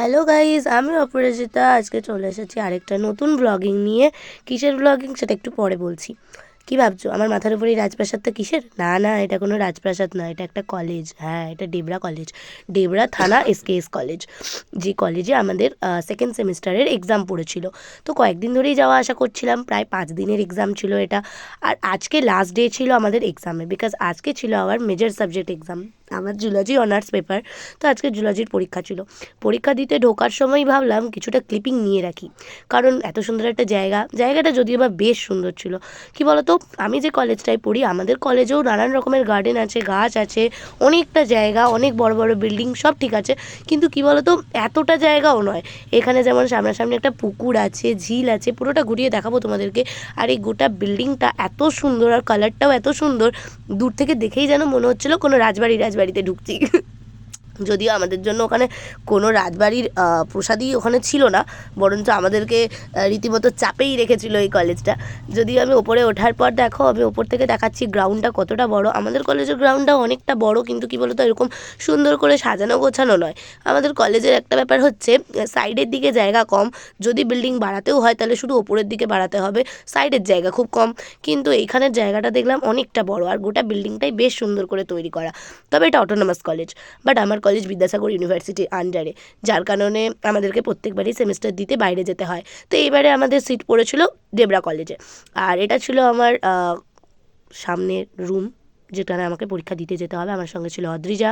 Hello guys আমি অপরাজিতা। আজকে চলে এসেছি আরেকটা নতুন ব্লগিং নিয়ে। কিসের ব্লগিং সেটা একটু পরে বলছি। কি ভাবছ? আমার মাথার উপরে রাজপ্রাসাদটা কিসের? না না, এটা কোনো রাজপ্রাসাদ না, এটা একটা কলেজ হ্যাঁ এটা ডেবরা কলেজ ডেবরা থানা এসকেএস কলেজ যে কলেজে আমাদের সেকেন্ড সেমিস্টারের এক্সাম পড়েছিল। তো কয়েকদিন ধরেই যাওয়া আসা করছিলাম। প্রায় পাঁচ দিনের এক্সাম ছিল এটা। আর আজকে লাস্ট ডে ছিল আমাদের এক্সামে বিকজ আজকে ছিল আমার মেজর সাবজেক্ট এক্সাম আমার জুলজি অনার্স পেপার। তো আজকে জুলজির পরীক্ষা ছিল। পরীক্ষা দিতে ঢোকার সময় ভাবলাম কিছুটা ক্লিপিং নিয়ে রাখি। কারণ এত সুন্দর একটা জায়গা, জায়গাটা যদিও বা বেশ সুন্দর ছিল। কি বলতো? আমি যে কলেজটায় পড়ি, আমাদের কলেজেও নানান রকমের গার্ডেন আছে, গাছ আছে, অনেকটা জায়গা, অনেক বড় বড় বিল্ডিং সব ঠিক আছে। কিন্তু কি বলতো? এতটা জায়গাও নয়। এখানে যেমন সামনাসামনি একটা পুকুর আছে, ঝিল আছে, পুরোটা ঘুরিয়ে দেখাবো তোমাদেরকে। আর এই গোটা বিল্ডিংটা এত সুন্দর আর কালারটাও এত সুন্দর, দূর থেকে দেখেই যেন মনে হচ্ছিল কোনো রাজবাড়ি রাজবাড়িতে ঢুকছি। যদিও আমাদের জন্য ওখানে কোনো রাজবাড়ির প্রসাদই ওখানে ছিল না, বরঞ্চ আমাদেরকে রীতিমতো চাপেই রেখেছিল এই কলেজটা। যদিও আমি ওপরে ওঠার পর দেখো, আমি ওপর থেকে দেখাচ্ছি গ্রাউন্ডটা কতটা বড়। আমাদের কলেজের গ্রাউন্ডটা অনেকটা বড়, কিন্তু কী বলতো, এরকম সুন্দর করে সাজানো গোছানো নয়। আমাদের কলেজের একটা ব্যাপার হচ্ছে সাইডের দিকে জায়গা কম, যদি বিল্ডিং বাড়াতেও হয়, তাহলে শুধু ওপরের দিকে বাড়াতে হবে সাইডের জায়গা খুব কম। কিন্তু এইখানের জায়গাটা দেখলাম অনেকটা বড়, আর গোটা বিল্ডিংটাই বেশ সুন্দর করে তৈরি করা। তবে এটা অটোনমাস কলেজ বাট আমার কলেজ বিদ্যাসাগর ইউনিভার্সিটির আন্ডারে যার কারণে আমাদেরকে প্রত্যেকবারই সেমিস্টার দিতে বাইরে যেতে হয়। তো এইবারে আমাদের সিট পড়েছিল দেবরা কলেজে আর এটা ছিল আমার সামনের রুম যেখানে আমাকে পরীক্ষা দিতে যেতে হবে। আমার সঙ্গে ছিল অদ্রিজা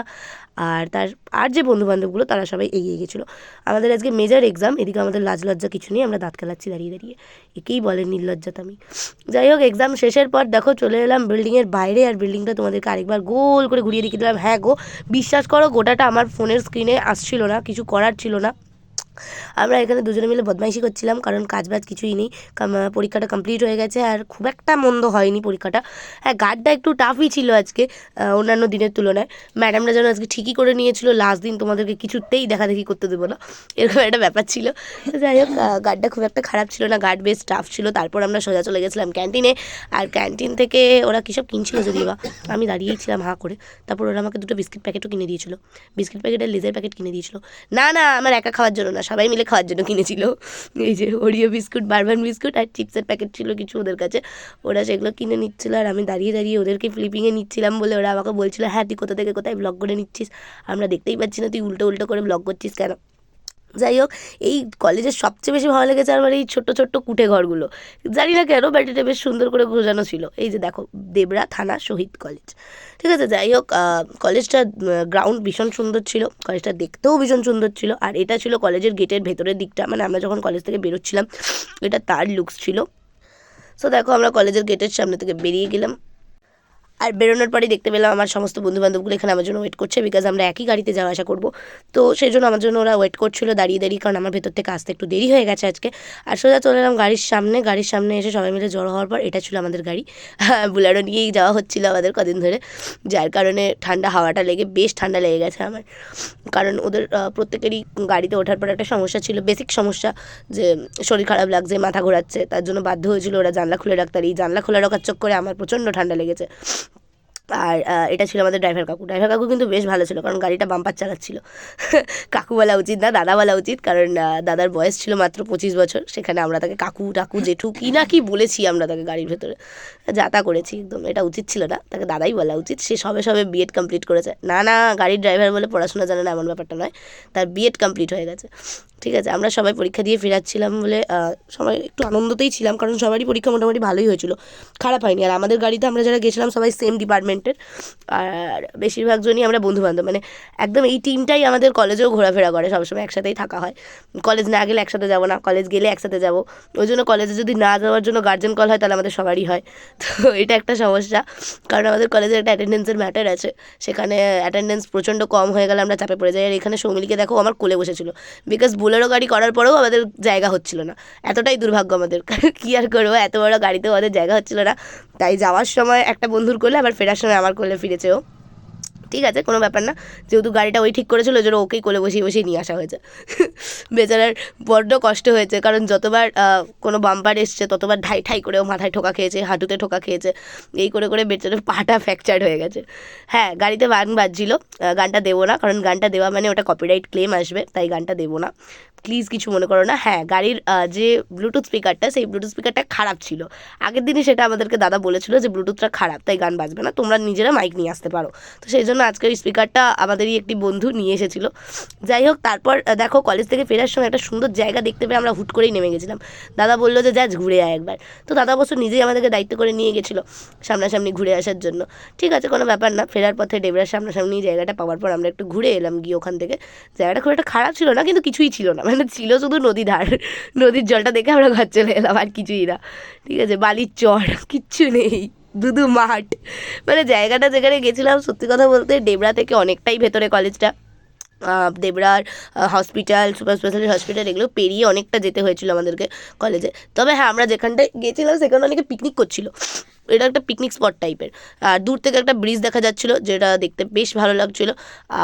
আর তার, আর যে বন্ধু বান্ধবগুলো তারা সবাই এগিয়ে গেছিল আমাদের আজকে মেজর এক্সাম এদিকে আমাদের লাজ লজ্জা কিছু নেই, আমরা দাঁত খেলাচ্ছি দাঁড়িয়ে দাঁড়িয়ে। একেই বলে নির্লজ্জাতামি। যাই হোক এক্সাম শেষের পর দেখো, চলে এলাম বিল্ডিংয়ের বাইরে আর বিল্ডিংটা তোমাদেরকে আরেকবার গোল করে ঘুরিয়ে দেখিয়ে দিলাম। হ্যাঁ গো, বিশ্বাস করো, গোটাটা আমার ফোনের স্ক্রিনে আসছিল না, কিছু করার ছিল না। আমরা এখানে দুজনে মিলে বদমাইশি করছিলাম, কারণ কাজ বাজ কিছুই নেই। পরীক্ষাটা কমপ্লিট হয়ে গেছে আর খুব একটা মন্দ হয়নি পরীক্ষাটা। হ্যাঁ গার্ডটা একটু টাফই ছিল আজকে অন্যান্য দিনের তুলনায়। ম্যাডামরা যেন আজকে ঠিকই করে নিয়েছিল লাস্ট দিন তোমাদেরকে কিছুতেই দেখাদেখি করতে দেবো না। এরকম একটা ব্যাপার ছিল। যাই হোক গার্ডটা খুব একটা খারাপ ছিল না গার্ড বেশ টাফ ছিল। তারপর আমরা সোজা চলে গেছিলাম ক্যান্টিনে আর ক্যান্টিন থেকে ওরা কী সব কিনছিল যদিও বা? আমি দাঁড়িয়েই ছিলাম হাঁ করে। তারপর ওরা আমাকে দুটো বিস্কিট প্যাকেটও কিনে দিয়েছিল। বিস্কিট প্যাকেট আর লেজের প্যাকেট কিনে দিয়েছিল। না না, আমার একা খাওয়ার জন্য না সবাই মিলে খাওয়ার জন্য কিনেছিল। এই যে ওরিও বিস্কুট বারবান বিস্কুট আর চিপসের প্যাকেট ছিল কিছু ওদের কাছে। ওরা সেগুলো কিনে নিচ্ছিল আর আমি দাঁড়িয়ে দাঁড়িয়ে ওদেরকে ফ্লিপিংয়ে নিচ্ছিলাম বলে ওরা আমাকে বলছিল হ্যাঁ তুই কোথা থেকে কোথায় ব্লগ করে নিচ্ছিস? আমরা দেখতেই পাচ্ছি না, তুই উল্টো উল্টো করে ব্লগ করছিস কেন? যাই হোক, এই কলেজের সবচেয়ে বেশি ভালো লেগেছে আমার এই ছোট্ট ছোট্ট কুঠে ঘরগুলো। জানি না কেন বাট এটা বেশ সুন্দর করে গোছানো ছিল। এই যে দেখো, দেবরা থানা শহীদ কলেজ। ঠিক আছে, যাই হোক কলেজটা গ্রাউন্ড ভীষণ সুন্দর ছিল। কলেজটা দেখতেও ভীষণ সুন্দর ছিল। আর এটা ছিল কলেজের গেটের ভেতরের দিকটা। মানে আমরা যখন কলেজ থেকে বেরোচ্ছিলাম, এটা তার লুকস ছিল। সো দেখো, আমরা কলেজের গেটের সামনে থেকে বেরিয়ে গেলাম। আর বেরোনোর পরেই দেখতে পেলাম আমার সমস্ত বন্ধু বান্ধবগুলো এখানে আমার জন্য ওয়েট করছে বিকজ আমরা একই গাড়িতে যাওয়া আসা করব। তো সেই জন্য আমার জন্য ওরা ওয়েট করছিল দাঁড়িয়ে দাঁড়িয়ে কারণ আমার ভেতর থেকে আসতে একটু দেরি হয়ে গেছে আজকে। আর সোজা চলে এলাম গাড়ির সামনে গাড়ির সামনে এসে সবাই মিলে জড়ো হওয়ার পর এটা ছিল আমাদের গাড়ি। বুলারো নিয়েই যাওয়া হচ্ছিল আমাদের কদিন ধরে, যার কারণে ঠান্ডা হাওয়াটা লেগে, বেশ ঠান্ডা লেগে গেছে আমার। কারণ ওদের প্রত্যেকেরই গাড়িতে ওঠার পর একটা সমস্যা ছিল বেসিক সমস্যা যে শরীর খারাপ লাগছে, মাথা ঘোরাচ্ছে, তার জন্য বাধ্য হয়েছিল ওরা জানলা খুলে রাখতে আর এই জানলা খোলা রাখার চক্করে আমার প্রচণ্ড ঠান্ডা লেগেছে। আর এটা ছিল আমাদের ড্রাইভার কাকু। ড্রাইভার কাকু কিন্তু বেশ ভালো ছিল, কারণ গাড়িটা বাম্পার চালাচ্ছিল। কাকু বলা উচিত না দাদা বলা উচিত, কারণ দাদার বয়স ছিল মাত্র পঁচিশ বছর, সেখানে আমরা তাকে কাকু টাকু জেঠু কি না কি বলেছি আমরা তাকে গাড়ির ভেতরে। যা তা করেছি, একদম, এটা উচিত ছিল না, তাকে দাদাই বলা উচিত, সে সবে সবে বিএড কমপ্লিট করেছে। না না, গাড়ির ড্রাইভার বলে পড়াশোনা জানে না, এমন ব্যাপারটা নয়, তার বিএড কমপ্লিট হয়ে গেছে। ঠিক আছে, আমরা সবাই পরীক্ষা দিয়ে ফেরাচ্ছিলাম বলে সবাই একটু আনন্দতেই ছিলাম, কারণ সবারই পরীক্ষা মোটামুটি ভালোই হয়েছিল, খারাপ হয়নি। আর আমাদের গাড়িতে আমরা যারা গেছিলাম, সবাই সেম ডিপার্টমেন্টের আর বেশিরভাগ জনই আমরা বন্ধু বান্ধব মানে একদম এই টিমটাই আমাদের কলেজেও ঘোরাফেরা করে, সবসময় একসাথেই থাকা হয়। কলেজ না গেলে একসাথে যাব না কলেজ গেলে একসাথে যাব। ওই জন্য কলেজে যদি না যাওয়ার জন্য গার্জেন কল হয়, তাহলে আমাদের সবারই হয়। তো এটা একটা সমস্যা, কারণ আমাদের কলেজের একটা অ্যাটেন্ডেন্সের ম্যাটার আছে। সেখানে অ্যাটেন্ডেন্স প্রচণ্ড কম হয়ে গেলে আমরা চাপে পড়ে যাই। আর এখানে সৌমিলিকে দেখো আমার কোলে বসেছিল। বিকজ বোলেরো গাড়ি করার পরেও আমাদের জায়গা হচ্ছিল না। এতটাই দুর্ভাগ্য আমাদের। কারণ কী আর করব? এত বড় গাড়িতেও আমাদের জায়গা হচ্ছিল না। তাই যাওয়ার সময় একটা বন্ধুর করলে আবার ফেরার সময় আমার কোলে ফিরেছে ও। ঠিক আছে, কোনো ব্যাপার না। যেহেতু গাড়িটা ওই ঠিক করেছিল, ওই জন্য ওকেই কোলে বসিয়ে বসিয়ে নিয়ে আসা হয়েছে। বেচারার বড্ড কষ্ট হয়েছে, কারণ যতবার কোনো বাম্পার এসছে, ততবার ঠাই ঠাই করে ও মাথায় ঠোকা খেয়েছে, হাঁটুতে ঠোকা খেয়েছে। এই করে করে বেচারার পাটা ফ্র্যাকচার হয়ে গেছে। হ্যাঁ গাড়িতে গান বাজছিল গানটা দেবো না, কারণ গানটা দেওয়া মানে ওটা কপিরাইট ক্লেম আসবে, তাই গানটা দেবো না। প্লিজ কিছু মনে করো না। হ্যাঁ গাড়ির যে ব্লুটুথ স্পিকারটা সেই ব্লুটুথ স্পিকারটা খারাপ ছিল। আগের দিনই সেটা আমাদেরকে দাদা বলেছিল যে ব্লুটুথটা খারাপ, তাই গান বাজবে না, তোমরা নিজেরা মাইক নিয়ে আসতে পারো। তো সেই জন্য আজকে ওই স্পিকারটা আমাদেরই একটি বন্ধু নিয়ে এসেছিল। যাই হোক, তারপর দেখো কলেজ থেকে ফেরার সময় একটা সুন্দর জায়গা দেখতে পেয়ে আমরা হুট করেই নেমে গেছিলাম। দাদা বলল যে, যা ঘুরে আয় একবার। তো দাদা অবশ্য নিজেই আমাদেরকে দায়িত্ব করে নিয়ে গেছিল সামনাসামনি ঘুরে আসার জন্য। ঠিক আছে, কোনো ব্যাপার না, ফেরার পথে ডেবরার সামনাসামনি জায়গাটা পাওয়ার পর আমরা একটু ঘুরে এলাম গিয়ে ওখান থেকে। জায়গাটা খুব একটা খারাপ ছিল না, কিন্তু কিছুই ছিল না মানে ছিল শুধু নদী ধার। নদীর জলটা দেখে আমরা ঘর চলে এলাম, আর কিছুই না। ঠিক আছে, বালির চর, কিচ্ছু নেই। দুদু মাঠ। মানে জায়গাটা যেখানে গেছিলাম, সত্যি কথা বলতে ডেবরা থেকে অনেকটাই ভেতরে কলেজটা। দেবরার হসপিটাল সুপার স্পেশালিটি হসপিটাল এগুলো পেরিয়ে অনেকটা যেতে হয়েছিল আমাদেরকে কলেজে। তবে হ্যাঁ আমরা যেখানটায় গেছিলাম, সেখানে অনেকে পিকনিক করছিল। এটা একটা পিকনিক স্পট টাইপের আর দূর থেকে একটা ব্রিজ দেখা যাচ্ছিল, যেটা দেখতে বেশ ভালো লাগছিল।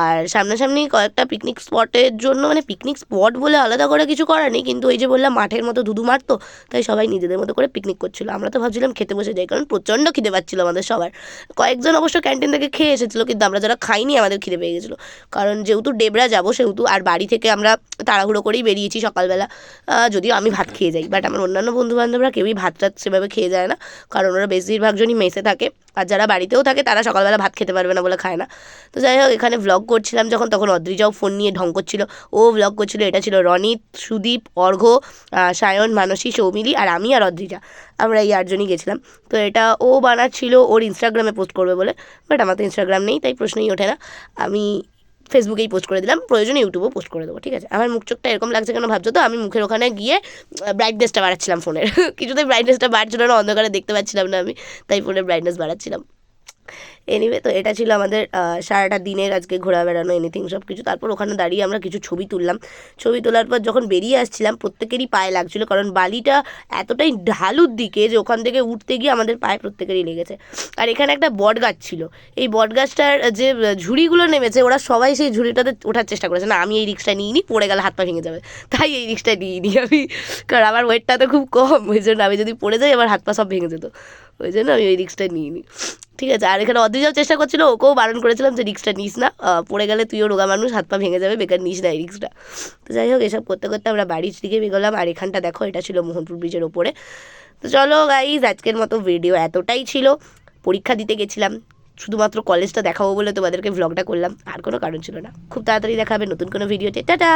আর সামনাসামনি কয়েকটা পিকনিক স্পটের জন্য মানে পিকনিক স্পট বলে আলাদা করে কিছু করার নেই, কিন্তু ওই যে বললাম, মাঠের মতো ধুধু মাঠ তো, তাই সবাই নিজেদের মতো করে পিকনিক করছিল। আমরা তো ভাবছিলাম খেতে বসে যাই, কারণ প্রচণ্ড খিদে পাচ্ছিলো আমাদের সবার। কয়েকজন অবশ্য ক্যান্টিন থেকে খেয়ে এসেছিল, কিন্তু আমরা যারা খাইনি আমাদের খিদে পেয়ে গেছিল। কারণ যেহেতু ডেবরা যাব, সেহেতু আর বাড়ি থেকে আমরা তাড়াহুড়ো করেই বেরিয়েছি সকালবেলা। যদিও আমি ভাত খেয়ে যাই বাট আমার অন্যান্য বন্ধু বান্ধবরা কেউই ভাত টাত সেভাবে খেয়ে যায় না, কারণ ওরা বেশিরভাগ জনই মেসে থাকে। আর যারা বাড়িতেও থাকে, তারা সকালবেলা ভাত খেতে পারবে না বলে খায় না। তো যাই হোক, এখানে ভ্লগ করছিলাম যখন, তখন অদ্রিজাও ফোন নিয়ে ঢং করছিল। ও ভ্লগ করছিল, এটা ছিল রনিত সুদীপ অর্ঘ্য সায়ন, মানসী, সৌমিলি আর আমি আর অদ্রিজা। আমরা এই আটজনই গেছিলাম। তো এটা ও বানাচ্ছিল, ওর ইনস্টাগ্রামে পোস্ট করবে বলে। বাট আমার তো ইনস্টাগ্রাম নেই, তাই প্রশ্নই ওঠে না। আমি ফেসবুকেই পোস্ট করে দিলাম, প্রয়োজনে ইউটিউবেও পোস্ট করে দেবো, ঠিক আছে? আমার মুখ চোখটা এরকম লাগছে কেন ভাবছ তো? আমি মুখের ওখানে গিয়ে ব্রাইটনেসটা বাড়াচ্ছিলাম ফোনের কিছুতেই ব্রাইটনেসটা বাড়ছিল না, অন্ধকারে দেখতে পাচ্ছিলাম না আমি, তাই ফোনের ব্রাইটনেস বাড়াচ্ছিলাম। এনিওয়ে তো এটা ছিল আমাদের সারাটা দিনের আজকে ঘোরা বেড়ানো এনিথিং সব কিছু তারপর ওখানে দাঁড়িয়ে আমরা কিছু ছবি তুললাম। ছবি তোলার পর যখন বেরিয়ে আসছিলাম, প্রত্যেকেরই পায়ে লাগছিল, কারণ বালিটা এতটাই ঢালুর দিকে যে ওখান থেকে উঠতে গিয়ে আমাদের পায়ে প্রত্যেকেরই লেগেছে। আর এখানে একটা বট গাছ ছিল। এই বট গাছটার যে ঝুড়িগুলো নেমেছে, ওরা সবাই সেই ঝুড়িটাতে ওঠার চেষ্টা করেছে। না, আমি এই রিক্সটা নিইনি, পড়ে গেলে হাত পা ভেঙে যাবে। তাই এই রিক্সটা নিইনি আমি। কারণ আমার ওয়েটটা তো খুব কম, ওই জন্য আমি যদি পড়ে যাই, আমার হাত পা সব ভেঙে যেত। ওই জন্য আমি ওই রিক্সটা নিইনি। ঠিক আছে, আর এখানে অদ্রিজাও চেষ্টা করছিল, ওকেও বারণ করেছিলাম যে, রিক্সটা নিস না। পড়ে গেলে তুইও রোগা মানুষ, হাত পা ভেঙে যাবে, বেকার নিস না এই রিক্সটা। তো যাই হোক, এসব করতে করতে আমরা বাড়ির দিকে বেগোলাম আর এখানটা দেখো, এটা ছিল মোহনপুর ব্রিজের ওপরে। তো চলো গাইজ আজকের মতো ভিডিও এতটাই ছিল। পরীক্ষা দিতে গেছিলাম, শুধুমাত্র কলেজটা দেখাবো বলে তোমাদেরকে ভ্লগটা করলাম, আর কোনো কারণ ছিল না। খুব তাড়াতাড়ি দেখাবে নতুন কোনো ভিডিওতে টাটা!